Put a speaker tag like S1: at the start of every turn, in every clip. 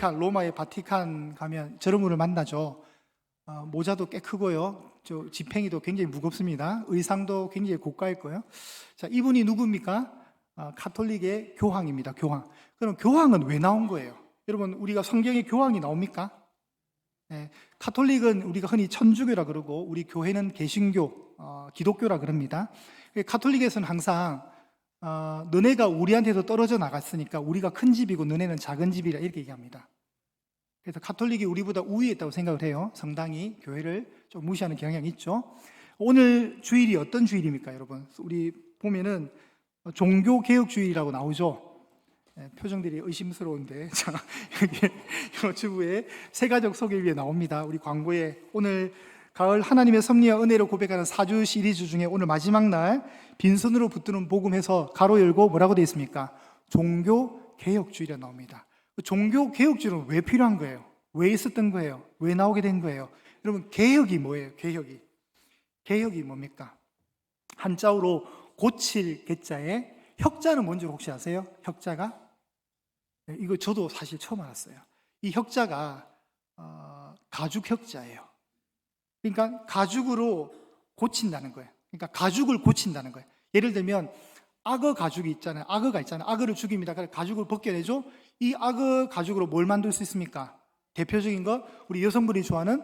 S1: 바티칸, 로마의 바티칸 가면 저런 분을 만나죠. 어, 모자도 꽤 크고요. 저 지팽이도 굉장히 무겁습니다. 의상도 굉장히 고가일 거예요. 자, 이분이 누굽니까? 아, 카톨릭의 교황입니다. 교황. 그럼 교황은 왜 나온 거예요? 여러분, 우리가 성경에 교황이 나옵니까? 네, 카톨릭은 우리가 흔히 천주교라 그러고 우리 교회는 개신교, 어, 기독교라 그럽니다. 카톨릭에서는 항상 어, 너네가 우리한테도 떨어져 나갔으니까 우리가 큰 집이고 너네는 작은 집이라 이렇게 얘기합니다. 그래서 카톨릭이 우리보다 우위에 있다고 생각을 해요. 성당이 교회를 좀 무시하는 경향이 있죠. 오늘 주일이 어떤 주일입니까, 여러분? 우리 보면은 종교 개혁 주일이라고 나오죠. 예, 표정들이 의심스러운데 자 여기 유튜브에 세가족 소개 위에 나옵니다. 우리 광고에 오늘 가을 하나님의 섭리와 은혜로 고백하는 사주 시리즈 중에 오늘 마지막 날 빈손으로 붙드는 복음에서 가로 열고 뭐라고 되어 있습니까? 종교 개혁주의가 나옵니다. 그 종교 개혁주의는 왜 필요한 거예요? 왜 있었던 거예요? 왜 나오게 된 거예요? 여러분 개혁이 뭐예요? 개혁이 개혁이 뭡니까? 한자어로 고칠 개자에 혁자는 뭔지 혹시 아세요? 혁자가 네, 이거 저도 사실 처음 알았어요. 이 혁자가 어, 가죽 혁자예요. 그러니까 가죽으로 고친다는 거예요. 그러니까 가죽을 고친다는 거예요. 예를 들면 악어 가죽이 있잖아요. 악어가 있잖아요. 악어를 죽입니다. 그래서 가죽을 벗겨내죠. 이 악어 가죽으로 뭘 만들 수 있습니까? 대표적인 거 우리 여성분이 좋아하는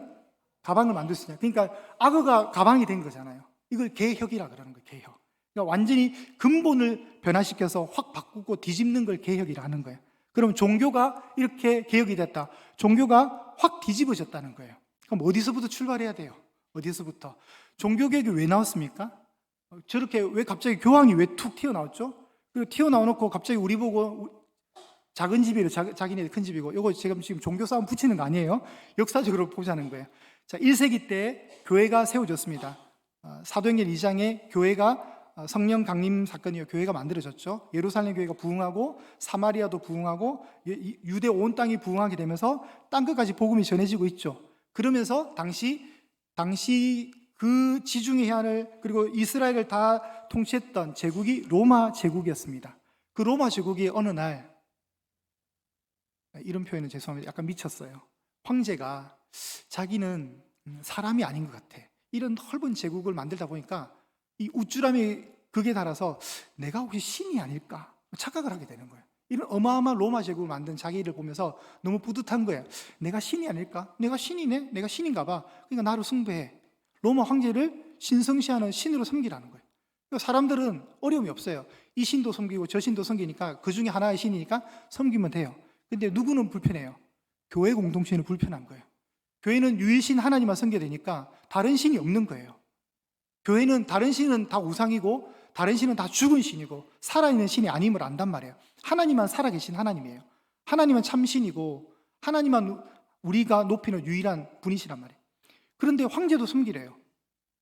S1: 가방을 만들 수 있어요. 그러니까 악어가 가방이 된 거잖아요. 이걸 개혁이라 그러는 거예요. 개혁. 그러니까 완전히 근본을 변화시켜서 확 바꾸고 뒤집는 걸 개혁이라 하는 거예요. 그럼 종교가 이렇게 개혁이 됐다. 종교가 확 뒤집어졌다는 거예요. 그럼 어디서부터 출발해야 돼요? 어디서부터? 종교개혁이 왜 나왔습니까? 저렇게 왜 갑자기 교황이 왜 툭 튀어나왔죠? 그리고 튀어나와놓고 갑자기 우리 보고 작은 집이래 자, 자기네 큰 집이고 이거 지금 지금 종교 싸움 붙이는 거 아니에요? 역사적으로 보자는 거예요. 자, 1세기 때 교회가 세워졌습니다. 아, 사도행전 2장에 교회가 아, 성령 강림 사건이요 교회가 만들어졌죠. 예루살렘 교회가 부흥하고 사마리아도 부흥하고 유대 온 땅이 부흥하게 되면서 땅 끝까지 복음이 전해지고 있죠. 그러면서 당시 당시 그 지중해 해안을 그리고 이스라엘을 다 통치했던 제국이 로마 제국이었습니다. 그 로마 제국이 어느 날 이런 표현은 죄송합니다. 약간 미쳤어요. 황제가 자기는 사람이 아닌 것 같아. 이런 넓은 제국을 만들다 보니까 이 우쭐함이 극에 달아서 내가 혹시 신이 아닐까 착각을 하게 되는 거예요. 이런 어마어마한 로마 제국을 만든 자기를 보면서 너무 뿌듯한 거예요. 내가 신이 아닐까? 내가 신이네? 내가 신인가 봐. 그러니까 나를 숭배해. 로마 황제를 신성시하는 신으로 섬기라는 거예요. 그러니까 사람들은 어려움이 없어요. 이 신도 섬기고 저 신도 섬기니까 그 중에 하나의 신이니까 섬기면 돼요. 근데 누구는 불편해요? 교회 공동체는 불편한 거예요. 교회는 유일신 하나님만 섬겨야 되니까 다른 신이 없는 거예요. 교회는 다른 신은 다 우상이고 다른 신은 다 죽은 신이고 살아있는 신이 아님을 안단 말이에요. 하나님만 살아계신 하나님이에요. 하나님은 참신이고 하나님만 우리가 높이는 유일한 분이시란 말이에요. 그런데 황제도 섬기래요.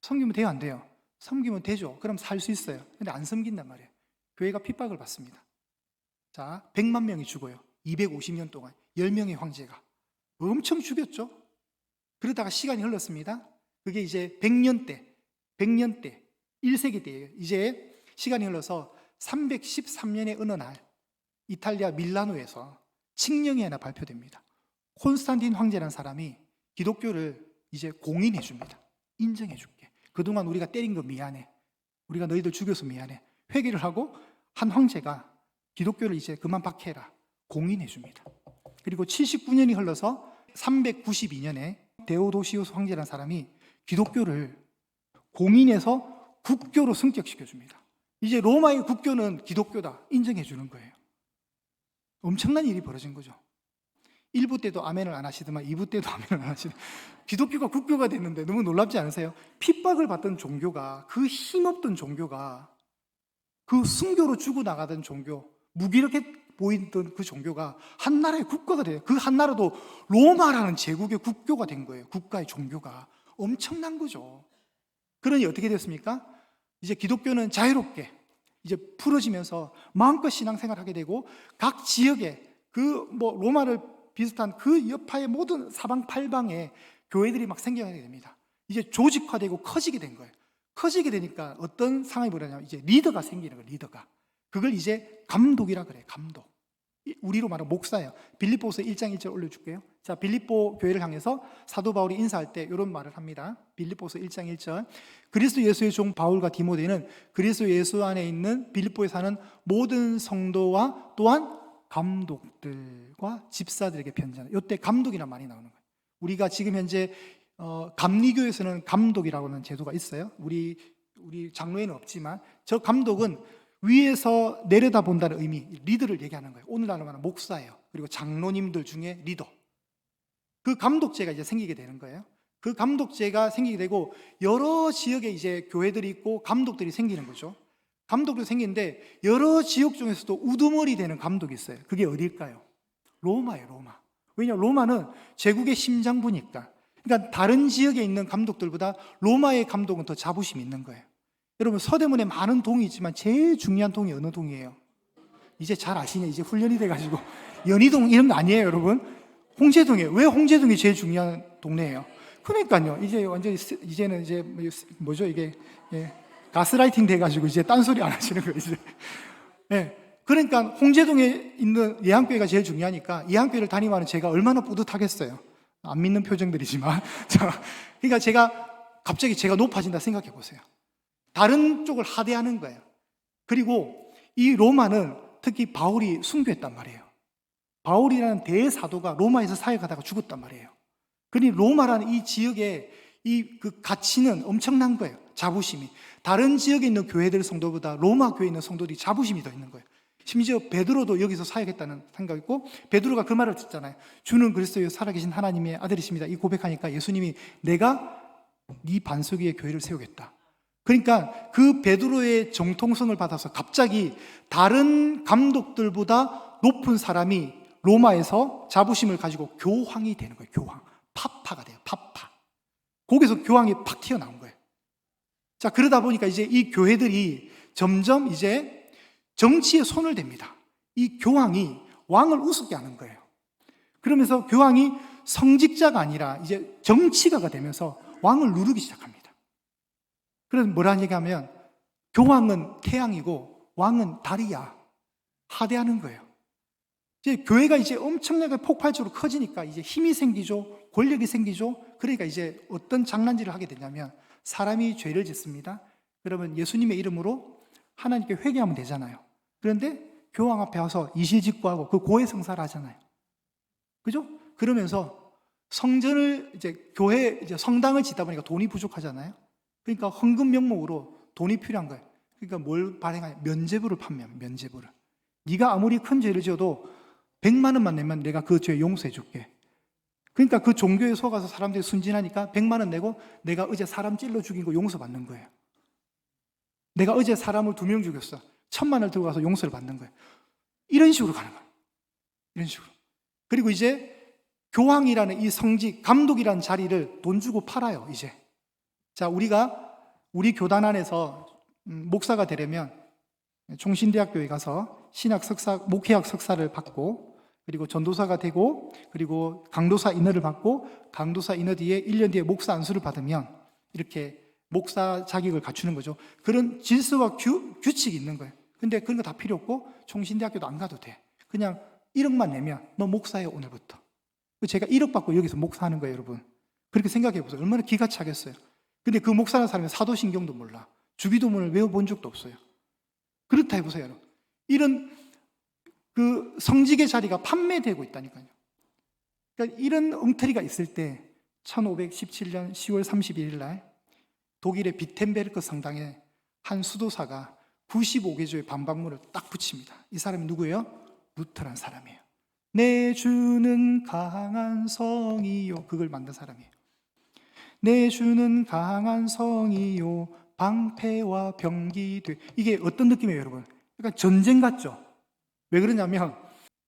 S1: 섬기면 돼요, 안 돼요? 섬기면 되죠. 그럼 살 수 있어요. 근데 안 섬긴단 말이에요. 교회가 핍박을 받습니다. 자, 100만 명이 죽어요. 250년 동안 10명의 황제가 엄청 죽였죠. 그러다가 시간이 흘렀습니다. 그게 이제 100년 때, 100년 때, 1세기 때예요. 이제 시간이 흘러서 313년의 어느 날 이탈리아 밀라노에서 칙령이 하나 발표됩니다. 콘스탄틴 황제라는 사람이 기독교를 이제 공인해 줍니다. 인정해 줄게. 그동안 우리가 때린 거 미안해. 우리가 너희들 죽여서 미안해. 회개를 하고 한 황제가 기독교를 이제 그만 박해라. 공인해 줍니다. 그리고 79년이 흘러서 392년에 데오도시우스 황제라는 사람이 기독교를 공인해서 국교로 승격시켜 줍니다. 이제 로마의 국교는 기독교다 인정해 주는 거예요. 엄청난 일이 벌어진 거죠. 1부 때도 아멘을 안 하시더만 2부 때도 아멘을 안 하시더 기독교가 국교가 됐는데 너무 놀랍지 않으세요? 핍박을 받던 종교가 그 힘없던 종교가 그 순교로 죽어나가던 종교 무기력해 보이던 그 종교가 한 나라의 국가가 돼요. 그 한 나라도 로마라는 제국의 국교가 된 거예요. 국가의 종교가. 엄청난 거죠. 그러니 어떻게 됐습니까? 이제 기독교는 자유롭게 이제 풀어지면서 마음껏 신앙생활 하게 되고 각 지역에 그 뭐 로마를 비슷한 그 여파의 모든 사방팔방에 교회들이 막 생겨나게 됩니다. 이제 조직화되고 커지게 된 거예요. 커지게 되니까 어떤 상황이 벌어냐면 이제 리더가 생기는 거예요, 리더가. 그걸 이제 감독이라 그래, 감독. 이- 우리로 말하면 목사예요. 빌립보서 1장 1절 올려줄게요. 자, 빌립보 교회를 향해서 사도 바울이 인사할 때 이런 말을 합니다. 빌립보서 1장 1절. 그리스도 예수의 종 바울과 디모데는 그리스도 예수 안에 있는 빌립보에 사는 모든 성도와 또한 감독들과 집사들에게 편지하는. 이때 감독이란 말이 나오는 거예요. 우리가 지금 현재 어, 감리교에서는 감독이라고 하는 제도가 있어요. 우리 우리 장로에는 없지만 저 감독은 위에서 내려다 본다는 의미, 리더를 얘기하는 거예요. 오늘날로 말하면 목사예요. 그리고 장로님들 중에 리더. 그 감독제가 이제 생기게 되는 거예요. 그 감독제가 생기게 되고 여러 지역에 이제 교회들이 있고 감독들이 생기는 거죠. 감독도 생기는데 여러 지역 중에서도 우두머리 되는 감독이 있어요. 그게 어딜까요? 로마예요, 로마. 왜냐 로마는 제국의 심장부니까. 그러니까 다른 지역에 있는 감독들보다 로마의 감독은 더 자부심 있는 거예요. 여러분 서대문에 많은 동이 있지만 제일 중요한 동이 어느 동이에요? 이제 잘 아시네. 이제 훈련이 돼가지고 연희동 이런 거 아니에요, 여러분. 홍제동이에요. 왜 홍제동이 제일 중요한 동네예요? 그러니까요. 이제 완전히 스- 이제는 이제 뭐- 뭐죠 이게 예, 가스라이팅 돼가지고 이제 딴소리 안 하시는 거예요. 이제. 예. 그러니까 홍제동에 있는 예한교회가 제일 중요하니까 예한교회를 다니면 제가 얼마나 뿌듯하겠어요. 안 믿는 표정들이지만. 자, 그러니까 제가 갑자기 제가 높아진다 생각해 보세요. 다른 쪽을 하대하는 거예요. 그리고 이 로마는 특히 바울이 순교했단 말이에요. 바울이라는 대사도가 로마에서 사역하다가 죽었단 말이에요. 그러니 로마라는 이 지역의 이 그 가치는 엄청난 거예요. 자부심이. 다른 지역에 있는 교회들 성도보다 로마 교회에 있는 성도들이 자부심이 더 있는 거예요. 심지어 베드로도 여기서 사역했다는 생각이 있고 베드로가 그 말을 듣잖아요. 주는 그리스도의 살아계신 하나님의 아들이십니다. 이 고백하니까 예수님이 내가 네 반석 위에 교회를 세우겠다. 그러니까 그 베드로의 정통성을 받아서 갑자기 다른 감독들보다 높은 사람이 로마에서 자부심을 가지고 교황이 되는 거예요. 교황. 파파가 돼요. 파파. 거기서 교황이 팍 튀어나온 거예요. 자, 그러다 보니까 이제 이 교회들이 점점 이제 정치에 손을 댑니다. 이 교황이 왕을 우습게 하는 거예요. 그러면서 교황이 성직자가 아니라 이제 정치가가 되면서 왕을 누르기 시작합니다. 그래서 뭐라는 얘기하면 교황은 태양이고 왕은 달이야. 하대하는 거예요. 이제 교회가 이제 엄청나게 폭발적으로 커지니까 이제 힘이 생기죠. 권력이 생기죠. 그러니까 이제 어떤 장난질을 하게 되냐면 사람이 죄를 짓습니다. 그러면 예수님의 이름으로 하나님께 회개하면 되잖아요. 그런데 교황 앞에 와서 이실직고하고 그 고해 성사를 하잖아요. 그죠? 그러면서 성전을 이제 교회 이제 성당을 짓다 보니까 돈이 부족하잖아요. 그러니까 헌금 명목으로 돈이 필요한 거예요. 그러니까 뭘 발행하냐? 면제부를 판매하면 면제부를. 네가 아무리 큰 죄를 지어도 100만 원만 내면 내가 그 죄 용서해 줄게. 그러니까 그 종교에 속아서 사람들이 순진하니까 100만 원 내고 내가 어제 사람 찔러 죽인 거 용서받는 거예요. 내가 어제 사람을 두 명 죽였어. 천만 원을 들고 가서 용서를 받는 거예요. 이런 식으로 가는 거예요. 이런 식으로. 그리고 이제 교황이라는 이 성직, 감독이라는 자리를 돈 주고 팔아요, 이제. 자, 우리가 우리 교단 안에서 음, 목사가 되려면 총신대학교에 가서 신학 석사, 목회학 석사를 받고 그리고 전도사가 되고 그리고 강도사 인허를 받고 강도사 인허 뒤에 1년 뒤에 목사 안수를 받으면 이렇게 목사 자격을 갖추는 거죠. 그런 질서와 규, 규칙이 있는 거예요. 근데 그런 거 다 필요 없고 총신대학교도 안 가도 돼. 그냥 1억만 내면 너 목사예요, 오늘부터. 제가 1억 받고 여기서 목사하는 거예요, 여러분. 그렇게 생각해 보세요. 얼마나 기가 차겠어요. 근데 그 목사라는 사람이 사도신경도 몰라. 주기도문을 외워본 적도 없어요. 그렇다 해보세요, 여러분. 이런 그 성직의 자리가 판매되고 있다니까요. 그러니까 이런 엉터리가 있을 때 1517년 10월 31일 날 독일의 비텐베르크 성당에 한 수도사가 95개조의 반박문을 딱 붙입니다. 이 사람이 누구예요? 루터란 사람이에요. 내 주는 강한 성이요. 그걸 만든 사람이에요. 내 주는 강한 성이요. 방패와 병기 되. 이게 어떤 느낌이에요, 여러분? 그러니까 전쟁 같죠? 왜 그러냐면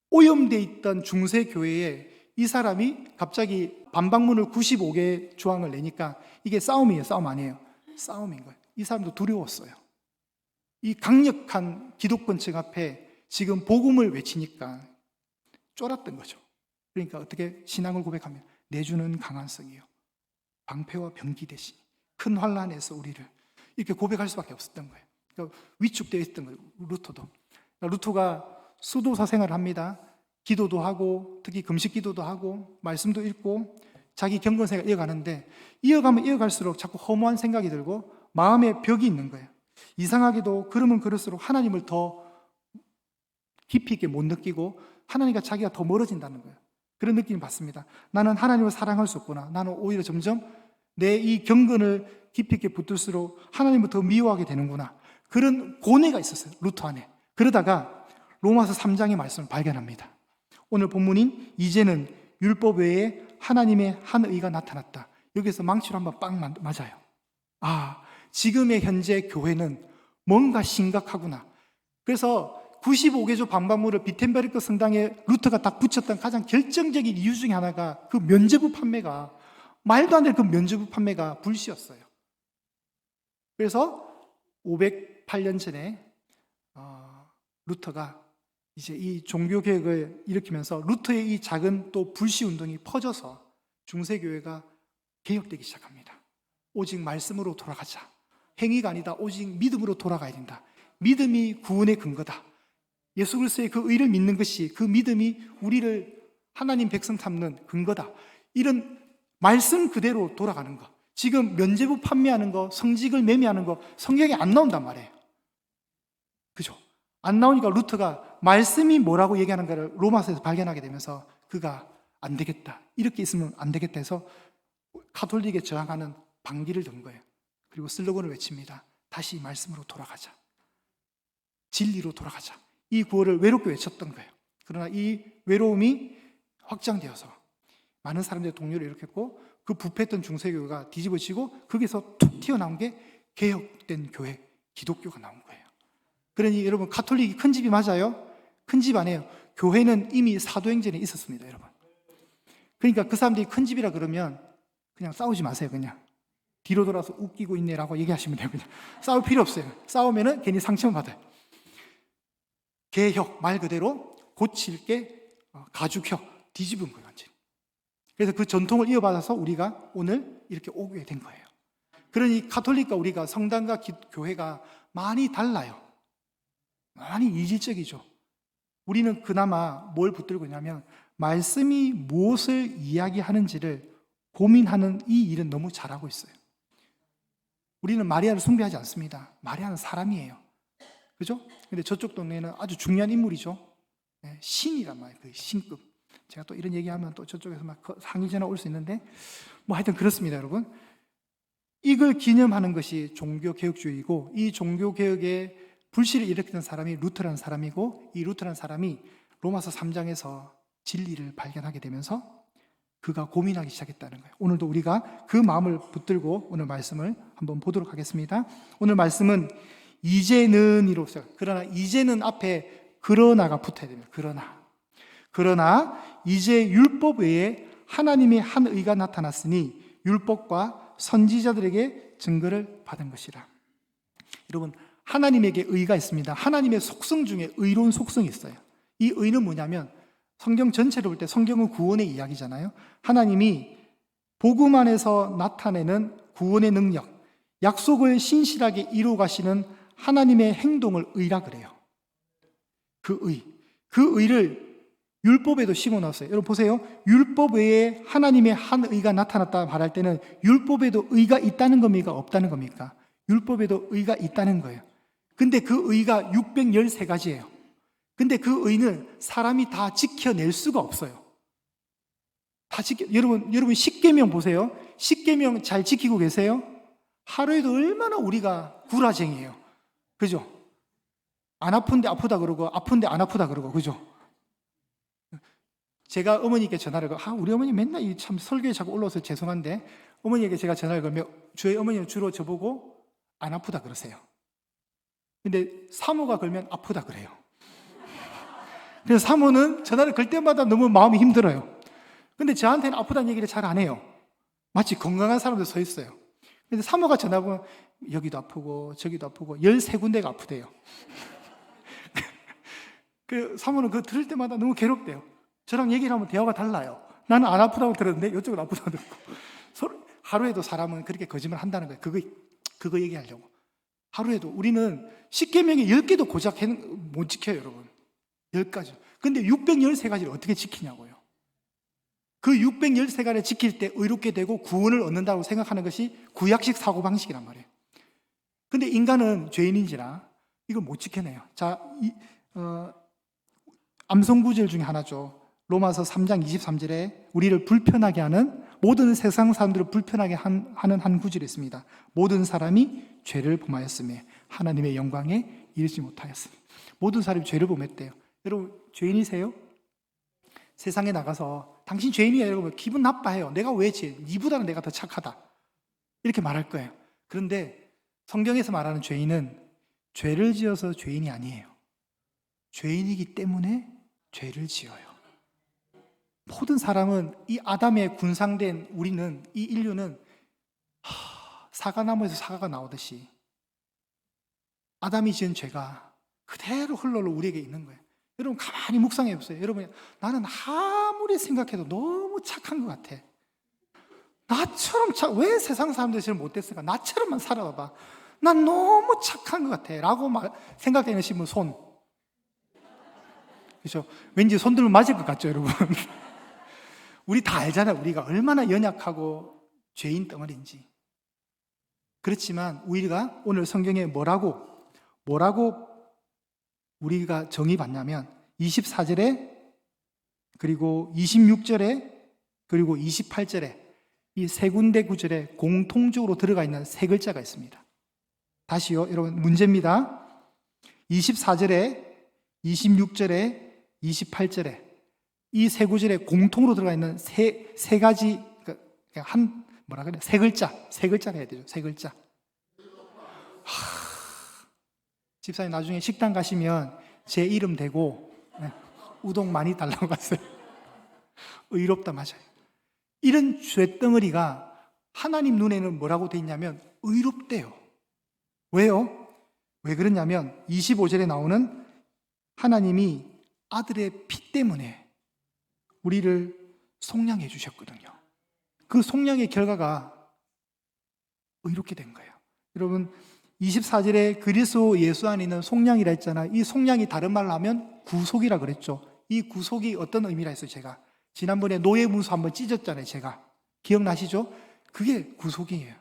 S1: 오염돼 있던 중세 교회에 이 사람이 갑자기 반박문을 95개 조항을 내니까 이게 싸움이에요, 싸움 아니에요. 싸움인 거예요. 이 사람도 두려웠어요. 이 강력한 기독권층 앞에 지금 복음을 외치니까 쫄았던 거죠. 그러니까 어떻게 신앙을 고백하면 내주는 강한 성이요. 방패와 병기 대신 큰 환란에서 우리를 이렇게 고백할 수밖에 없었던 거예요. 그러니까 위축되어 있었던 거예요. 루터도. 그러니까 루터가 수도사 생활을 합니다. 기도도 하고 특히 금식 기도도 하고 말씀도 읽고 자기 경건 생활 이어가는데 이어가면 이어갈수록 자꾸 허무한 생각이 들고 마음에 벽이 있는 거예요. 이상하게도 그러면 그럴수록 하나님을 더 깊이 있게 못 느끼고 하나님과 자기가 더 멀어진다는 거예요. 그런 느낌을 받습니다. 나는 하나님을 사랑할 수 없구나. 나는 오히려 점점 내 이 경건을 깊이 있게 붙들수록 하나님을 더 미워하게 되는구나. 그런 고뇌가 있었어요. 루터 안에. 그러다가 로마서 3장의 말씀을 발견합니다. 오늘 본문인 이제는 율법 외에 하나님의 한 의가 나타났다. 여기서 망치로 한번 빵 맞- 맞아요. 아, 지금의 현재 교회는 뭔가 심각하구나. 그래서 95개조 방방물을 비텐베르크 성당에 루터가 딱 붙였던 가장 결정적인 이유 중에 하나가 그 면제부 판매가 말도 안 되는 그 면제부 판매가 불씨였어요. 그래서 508년 전에 어, 루터가 이제 이 종교 개혁을 일으키면서 루터의 이 작은 또 불씨 운동이 퍼져서 중세 교회가 개혁되기 시작합니다. 오직 말씀으로 돌아가자. 행위가 아니다. 오직 믿음으로 돌아가야 된다. 믿음이 구원의 근거다. 예수 그리스도의 그 의를 믿는 것이 그 믿음이 우리를 하나님 백성 삼는 근거다. 이런 말씀 그대로 돌아가는 거. 지금 면제부 판매하는 거, 성직을 매매하는 거 성경에 안 나온단 말이에요. 그죠? 안 나오니까 루터가 말씀이 뭐라고 얘기하는가를 로마서에서 발견하게 되면서 그가 안 되겠다. 이렇게 있으면 안 되겠다 해서 카톨릭에 저항하는 방기를 든 거예요. 그리고 슬로건을 외칩니다. 다시 말씀으로 돌아가자. 진리로 돌아가자. 이 구호를 외롭게 외쳤던 거예요. 그러나 이 외로움이 확장되어서 많은 사람들의 동료를 일으켰고 그 부패했던 중세교회가 뒤집어지고 거기서 툭 튀어나온 게 개혁된 교회, 기독교가 나온 거예요. 그러니 여러분 카톨릭이 큰 집이 맞아요? 큰 집 아니에요. 교회는 이미 사도행전에 있었습니다, 여러분. 그러니까 그 사람들이 큰 집이라 그러면 그냥 싸우지 마세요, 그냥. 뒤로 돌아서 웃기고 있네라고 얘기하시면 돼요, 그냥. 싸울 필요 없어요. 싸우면은 괜히 상처만 받아요. 개혁 말 그대로 고칠 게 어, 가죽혁 뒤집은 거예요 완전히. 그래서 그 전통을 이어받아서 우리가 오늘 이렇게 오게 된 거예요. 그러니 카톨릭과 우리가 성당과 기- 교회가 많이 달라요. 많이 이질적이죠. 우리는 그나마 뭘 붙들고 있냐면 말씀이 무엇을 이야기하는지를 고민하는 이 일은 너무 잘하고 있어요. 우리는 마리아를 숭배하지 않습니다. 마리아는 사람이에요. 그죠? 근데 저쪽 동네는 아주 중요한 인물이죠. 네, 신이란 말이에요. 그 신급. 제가 또 이런 얘기하면 또 저쪽에서 막그 상의 전화 올 수 있는데 뭐 하여튼 그렇습니다, 여러분. 이걸 기념하는 것이 종교 개혁주의이고 이 종교 개혁의 불씨를 일으키는 사람이 루터라는 사람이고 이 루터라는 사람이 로마서 3장에서 진리를 발견하게 되면서 그가 고민하기 시작했다는 거예요. 오늘도 우리가 그 마음을 붙들고 오늘 말씀을 한번 보도록 하겠습니다. 오늘 말씀은 이제는이로 시작. 그러나 이제는 앞에 그러나가 붙어야 됩니다. 그러나. 그러나 이제 율법 외에 하나님의 한 의가 나타났으니 율법과 선지자들에게 증거를 받은 것이라. 여러분, 하나님에게 의가 있습니다. 하나님의 속성 중에 의로운 속성이 있어요. 이 의는 뭐냐면 성경 전체를 볼 때 성경은 구원의 이야기잖아요. 하나님이 복음 안에서 나타내는 구원의 능력, 약속을 신실하게 이루어 가시는 하나님의 행동을 의라 그래요. 그 의. 그 의를 율법에도 심어 넣었어요. 여러분 보세요. 율법 외에 하나님의 한 의가 나타났다 말할 때는 율법에도 의가 있다는 겁니까? 없다는 겁니까? 율법에도 의가 있다는 거예요. 근데 그 의가 613가지예요. 근데 그 의는 사람이 다 지켜낼 수가 없어요. 다 지켜 여러분 여러분 십계명 보세요. 십계명 잘 지키고 계세요? 하루에도 얼마나 우리가 구라쟁이에요. 그죠? 안 아픈데 아프다 그러고 아픈데 안 아프다 그러고 그죠? 제가 어머니께 전화를 걸, 아, 우리 어머니 맨날 이 참 설교에 자꾸 올라와서 죄송한데 어머니에게 제가 전화를 걸면 저희 어머니는 주로 저보고 안 아프다 그러세요. 근데 사모가 걸면 아프다 그래요. 그래서 사모는 전화를 걸 때마다 너무 마음이 힘들어요. 근데 저한테는 아프다는 얘기를 잘 안 해요. 마치 건강한 사람들 서 있어요. 근데 사모가 전화 보면 여기도 아프고 저기도 아프고 13군데가 아프대요. 그 사모는 그거 들을 때마다 너무 괴롭대요. 저랑 얘기를 하면 대화가 달라요. 나는 안 아프다고 들었는데 이쪽은 아프다고. 서로 하루에도 사람은 그렇게 거짓말 한다는 거예요. 그거 그거 얘기하려고. 하루에도 우리는 10개명에 10개도 고작 못 지켜요, 여러분. 10가지. 근데 613가지를 어떻게 지키냐고요. 그 613가지를 지킬 때 의롭게 되고 구원을 얻는다고 생각하는 것이 구약식 사고방식이란 말이에요. 근데 인간은 죄인인지라 이걸 못 지켜내요. 자, 이, 어, 암송구절 중에 하나죠. 로마서 3장 23절에 우리를 불편하게 하는 모든 세상 사람들을 불편하게 한- 하는 한 구절이 있습니다. 모든 사람이 죄를 범하였음에 하나님의 영광에 이르지 못하였으니 모든 사람이 죄를 범했대요. 여러분 죄인이세요? 세상에 나가서 당신 죄인이에요. 여러분 기분 나빠해요. 내가 왜 죄? 니보다는 내가 더 착하다. 이렇게 말할 거예요. 그런데 성경에서 말하는 죄인은 죄를 지어서 죄인이 아니에요. 죄인이기 때문에 죄를 지어요. 모든 사람은 이 아담의 군상된 우리는 이 인류는 하, 사과나무에서 사과가 나오듯이 아담이 지은 죄가 그대로 흘러올 우리에게 있는 거예요. 여러분 가만히 묵상해 보세요. 여러분 나는 아무리 생각해도 너무 착한 것 같아. 나처럼 착, 왜 세상 사람들이 제일 못됐을까? 나처럼만 살아봐봐. 난 너무 착한 것 같아. 라고 말, 생각되는 신분 손. 그렇죠? 왠지 손 들면 맞을 것 같죠, 여러분? 우리 다 알잖아요. 우리가 얼마나 연약하고 죄인 덩어리인지. 그렇지만 우리가 오늘 성경에 뭐라고, 뭐라고 우리가 정의받냐면 24절에 그리고 26절에 그리고 28절에 이 세 군데 구절에 공통적으로 들어가 있는 세 글자가 있습니다. 다시요, 여러분 문제입니다. 24절에 26절에 28절에 이 세 구절에 공통으로 들어가 있는 세, 세 가지 그, 한 뭐라 그래 세 글자 세 글자를 해야 되죠 세 글자 하, 집사님 나중에 식당 가시면 제 이름 대고 네, 우동 많이 달라고 하세요 의롭다 맞아요 이런 죄덩어리가 하나님 눈에는 뭐라고 돼 있냐면 의롭대요 왜요? 왜 그러냐면 25절에 나오는 하나님이 아들의 피 때문에 우리를 속량해 주셨거든요. 그 속량의 결과가 의롭게 된 거예요. 여러분 24절에 그리스도 예수 안에 있는 속량이라 했잖아요. 이 속량이 다른 말로 하면 구속이라 그랬죠. 이 구속이 어떤 의미라 했어요, 제가. 지난번에 노예 문서 한번 찢었잖아요, 제가. 기억나시죠? 그게 구속이에요.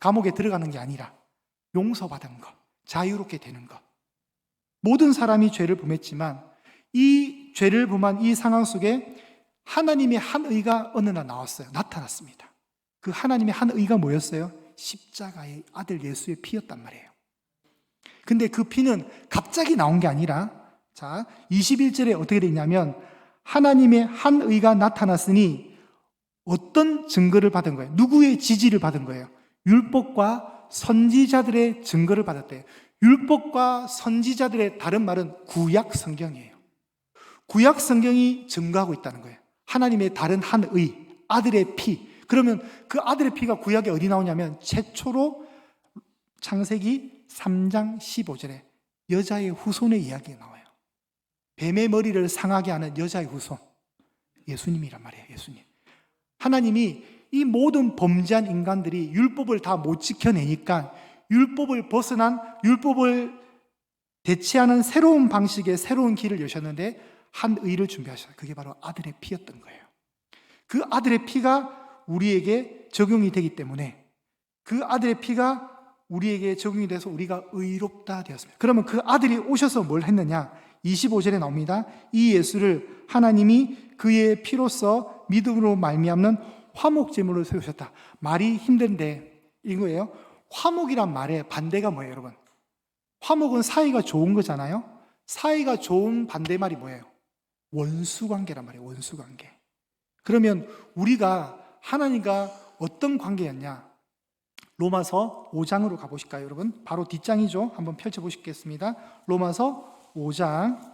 S1: 감옥에 들어가는 게 아니라 용서받은 것, 자유롭게 되는 것. 모든 사람이 죄를 범했지만 이 죄를 범한 이 상황 속에 하나님의 한 의가 어느 날 나왔어요. 나타났습니다. 그 하나님의 한 의가 뭐였어요? 십자가의 아들 예수의 피였단 말이에요. 근데 그 피는 갑자기 나온 게 아니라 자, 21절에 어떻게 되냐면 하나님의 한 의가 나타났으니 어떤 증거를 받은 거예요? 누구의 지지를 받은 거예요? 율법과 선지자들의 증거를 받았대요. 율법과 선지자들의 다른 말은 구약 성경이에요. 구약 성경이 증거하고 있다는 거예요. 하나님의 다른 한 의, 아들의 피. 그러면 그 아들의 피가 구약에 어디 나오냐면 최초로 창세기 3장 15절에 여자의 후손의 이야기가 나와요. 뱀의 머리를 상하게 하는 여자의 후손. 예수님이란 말이에요, 예수님. 하나님이 이 모든 범죄한 인간들이 율법을 다 못 지켜내니까 율법을 벗어난 율법을 대체하는 새로운 방식의 새로운 길을 여셨는데 한 의를 준비하셨어요. 그게 바로 아들의 피였던 거예요. 그 아들의 피가 우리에게 적용이 되기 때문에 그 아들의 피가 우리에게 적용이 돼서 우리가 의롭다 되었습니다. 그러면 그 아들이 오셔서 뭘 했느냐? 25절에 나옵니다. 이 예수를 하나님이 그의 피로써 믿음으로 말미암는 화목 제물을 세우셨다. 말이 힘든데 이거예요. 화목이란 말의 반대가 뭐예요, 여러분? 화목은 사이가 좋은 거잖아요. 사이가 좋은 반대말이 뭐예요? 원수 관계란 말이에요. 원수 관계. 그러면 우리가 하나님과 어떤 관계였냐? 로마서 5장으로 가보실까요, 여러분? 바로 뒷장이죠. 한번 펼쳐보시겠습니다. 로마서 5장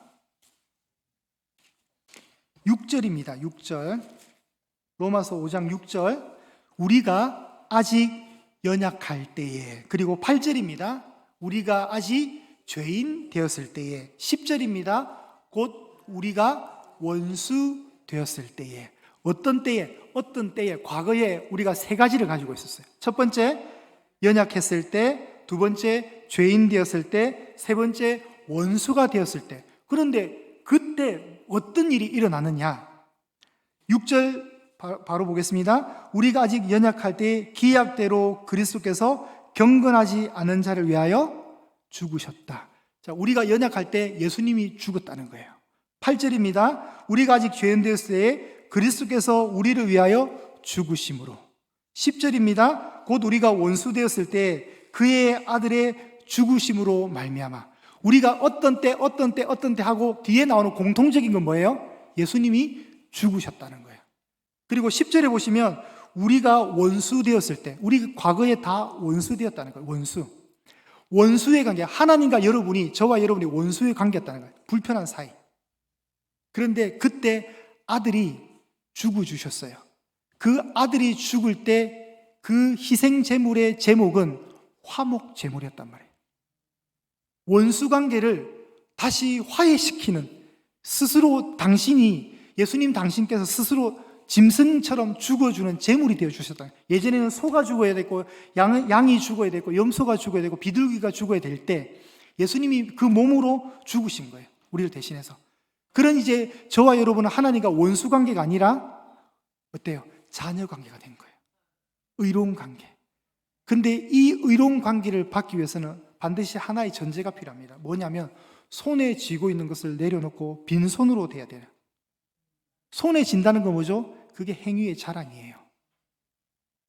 S1: 6절입니다. 6절. 로마서 5장 6절. 우리가 아직 연약할 때에. 그리고 8절입니다. 우리가 아직 죄인 되었을 때에. 10절입니다. 곧 우리가 원수 되었을 때에. 어떤 때에, 어떤 때에, 과거에 우리가 세 가지를 가지고 있었어요. 첫 번째, 연약했을 때, 두 번째, 죄인 되었을 때, 세 번째, 원수가 되었을 때. 그런데 그때 어떤 일이 일어나느냐? 6절 바- 바로 보겠습니다. 우리가 아직 연약할 때 기약대로 그리스도께서 경건하지 않은 자를 위하여 죽으셨다. 자, 우리가 연약할 때 예수님이 죽었다는 거예요. 8절입니다. 우리가 아직 죄인 되었을 때 그리스도께서 우리를 위하여 죽으심으로. 10절입니다. 곧 우리가 원수 되었을 때 그의 아들의 죽으심으로 말미암아. 우리가 어떤 때 어떤 때 어떤 때 하고 뒤에 나오는 공통적인 건 뭐예요? 예수님이 죽으셨다는 거예요. 그리고 10절에 보시면 우리가 원수 되었을 때 우리 과거에 다 원수 되었다는 거예요. 원수. 원수의 관계, 하나님과 여러분이, 저와 여러분이 원수의 관계였다는 거예요. 불편한 사이. 그런데 그때 아들이 죽어 주셨어요. 그 아들이 죽을 때 그 희생 제물의 제목은 화목 제물이었단 말이에요. 원수 관계를 다시 화해시키는 스스로 당신이 예수님 당신께서 스스로 짐승처럼 죽어주는 제물이 되어 주셨다. 예전에는 소가 죽어야 되고 양, 양이 죽어야 되고 염소가 죽어야 되고 비둘기가 죽어야 될 때 예수님이 그 몸으로 죽으신 거예요. 우리를 대신해서. 그런 이제 저와 여러분은 하나님과 원수 관계가 아니라 어때요? 자녀 관계가 된 거예요. 의로운 관계. 근데 이 의로운 관계를 받기 위해서는 반드시 하나의 전제가 필요합니다. 뭐냐면 손에 쥐고 있는 것을 내려놓고 빈손으로 돼야 돼요. 손에 진다는 건 뭐죠? 그게 행위의 자랑이에요.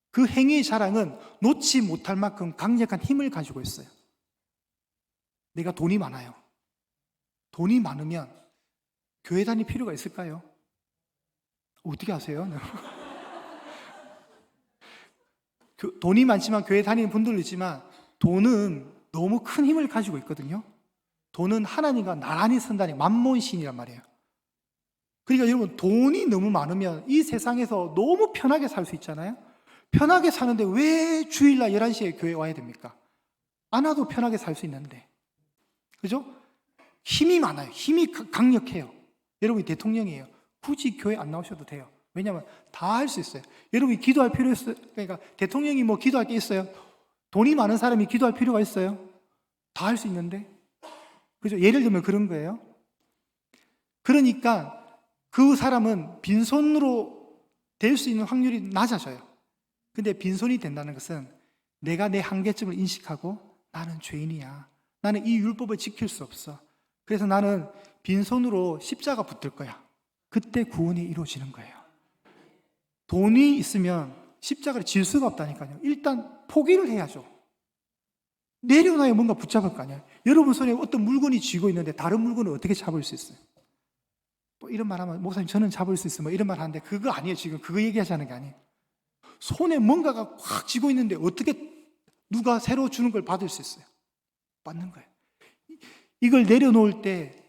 S1: 그 행위의 자랑은 놓지 못할 만큼 강력한 힘을 가지고 있어요. 내가 돈이 많아요. 돈이 많으면 교회 다닐 필요가 있을까요? 어떻게 아세요? 교- 돈이 많지만 교회 다니는 분들도 있지만 돈은 너무 큰 힘을 가지고 있거든요. 돈은 하나님과 나란히 선다니 만몬신이란 말이에요. 그러니까 여러분 돈이 너무 많으면 이 세상에서 너무 편하게 살 수 있잖아요. 편하게 사는데 왜 주일날 11시에 교회 와야 됩니까? 안 와도 편하게 살 수 있는데. 그죠? 힘이 많아요. 힘이 가- 강력해요. 여러분이 대통령이에요. 굳이 교회 안 나오셔도 돼요. 왜냐하면 다 할 수 있어요. 여러분이 기도할 필요 있어요. 그러니까 대통령이 뭐 기도할 게 있어요. 돈이 많은 사람이 기도할 필요가 있어요. 다 할 수 있는데. 그죠? 예를 들면 그런 거예요. 그러니까 그 사람은 빈손으로 될 수 있는 확률이 낮아져요. 근데 빈손이 된다는 것은 내가 내 한계점을 인식하고 나는 죄인이야. 나는 이 율법을 지킬 수 없어. 그래서 나는 빈손으로 십자가 붙들 거야. 그때 구원이 이루어지는 거예요. 돈이 있으면 십자가를 질 수가 없다니까요. 일단 포기를 해야죠. 내려놔야 뭔가 붙잡을 거 아니에요. 여러분 손에 어떤 물건이 쥐고 있는데 다른 물건을 어떻게 잡을 수 있어요? 또 이런 말 하면 목사님 저는 잡을 수 있어요. 뭐 이런 말 하는데 그거 아니에요. 지금 그거 얘기하자는 게 아니에요. 손에 뭔가가 확 쥐고 있는데 어떻게 누가 새로 주는 걸 받을 수 있어요? 받는 거예요. 이걸 내려놓을 때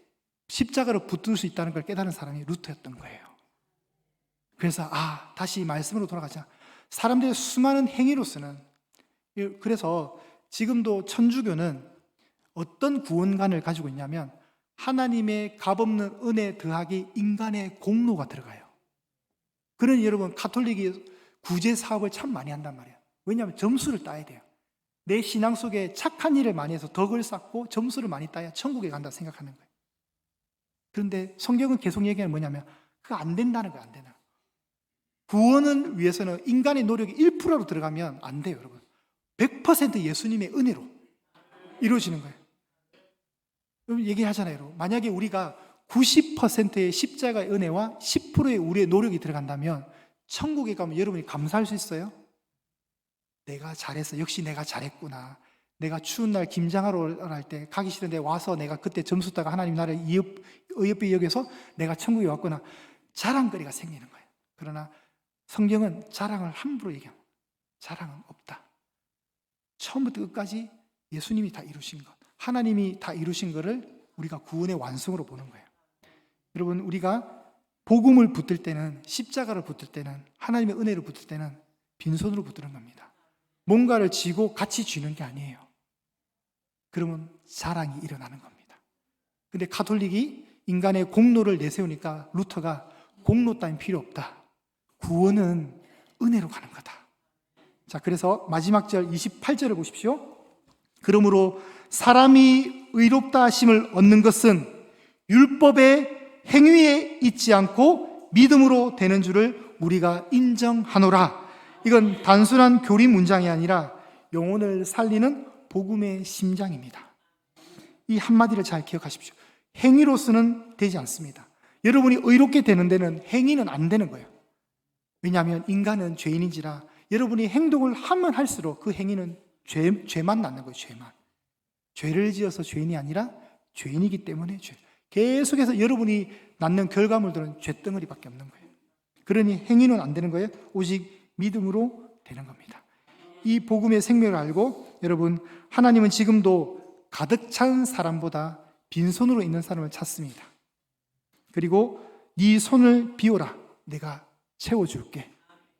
S1: 십자가로 붙들 수 있다는 걸 깨달은 사람이 루터였던 거예요. 그래서 아 다시 말씀으로 돌아가자. 사람들의 수많은 행위로서는 그래서 지금도 천주교는 어떤 구원관을 가지고 있냐면 하나님의 값없는 은혜 더하기 인간의 공로가 들어가요. 그런 여러분 카톨릭이 구제 사업을 참 많이 한단 말이에요. 왜냐하면 점수를 따야 돼요. 내 신앙 속에 착한 일을 많이 해서 덕을 쌓고 점수를 많이 따야 천국에 간다 생각하는 거예요. 그런데 성경은 계속 얘기하는 뭐냐면 그거 안 된다는 거예요. 안 되나. 구원을 위해서는 인간의 노력이 1%로 들어가면 안 돼요, 여러분. 100% 예수님의 은혜로 이루어지는 거예요. 여러분 얘기하잖아요. 만약에 우리가 90%의 십자가의 은혜와 10%의 우리의 노력이 들어간다면 천국에 가면 여러분이 감사할 수 있어요? 내가 잘했어. 역시 내가 잘했구나. 내가 추운 날 김장하러 할 때 가기 싫은데 와서 내가 그때 점수 따가 하나님 나를 의협비 여기서 내가 천국에 왔구나. 자랑거리가 생기는 거예요. 그러나 성경은 자랑을 함부로 얘기합니다. 자랑은 없다. 처음부터 끝까지 예수님이 다 이루신 것, 하나님이 다 이루신 것을 우리가 구원의 완성으로 보는 거예요. 여러분, 우리가 복음을 붙들 때는, 십자가를 붙들 때는, 하나님의 은혜를 붙들 때는 빈손으로 붙드는 겁니다. 뭔가를 쥐고 같이 쥐는 게 아니에요. 그러면 자랑이 일어나는 겁니다. 근데 카톨릭이 인간의 공로를 내세우니까 루터가 공로 따윈 필요 없다. 구원은 은혜로 가는 거다. 자, 그래서 마지막 절 28절을 보십시오. 그러므로 사람이 의롭다 하심을 얻는 것은 율법의 행위에 있지 않고 믿음으로 되는 줄을 우리가 인정하노라. 이건 단순한 교리 문장이 아니라 영혼을 살리는 복음의 심장입니다. 이 한마디를 잘 기억하십시오. 행위로서는 되지 않습니다. 여러분이 의롭게 되는 데는 행위는 안 되는 거예요. 왜냐하면 인간은 죄인인지라 여러분이 행동을 하면 할수록 그 행위는 죄, 죄만 낳는 거예요, 죄만. 죄를 지어서 죄인이 아니라 죄인이기 때문에 죄. 계속해서 여러분이 낳는 결과물들은 죄덩어리밖에 없는 거예요. 그러니 행위는 안 되는 거예요. 오직 믿음으로 되는 겁니다. 이 복음의 생명을 알고 여러분 하나님은 지금도 가득 찬 사람보다 빈손으로 있는 사람을 찾습니다. 그리고 네 손을 비워라. 내가 채워줄게.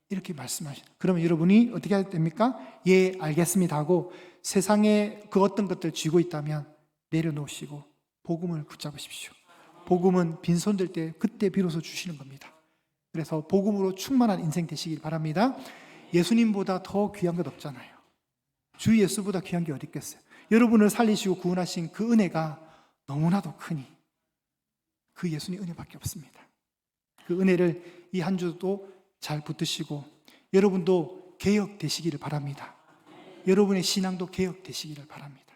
S1: 이렇게 말씀하시. 그러면 여러분이 어떻게 해야 됩니까? 예, 알겠습니다 하고 세상에 그 어떤 것들 쥐고 있다면 내려놓으시고 복음을 붙잡으십시오. 복음은 빈손 들때 그때 비로소 주시는 겁니다. 그래서 복음으로 충만한 인생 되시길 바랍니다. 예수님보다 더 귀한 것 없잖아요. 주 예수보다 귀한 게 어디 있겠어요? 여러분을 살리시고 구원하신 그 은혜가 너무나도 크니 그 예수님 은혜밖에 없습니다. 그 은혜를 이 한 주도 잘 붙드시고 여러분도 개혁되시기를 바랍니다. 여러분의 신앙도 개혁되시기를 바랍니다.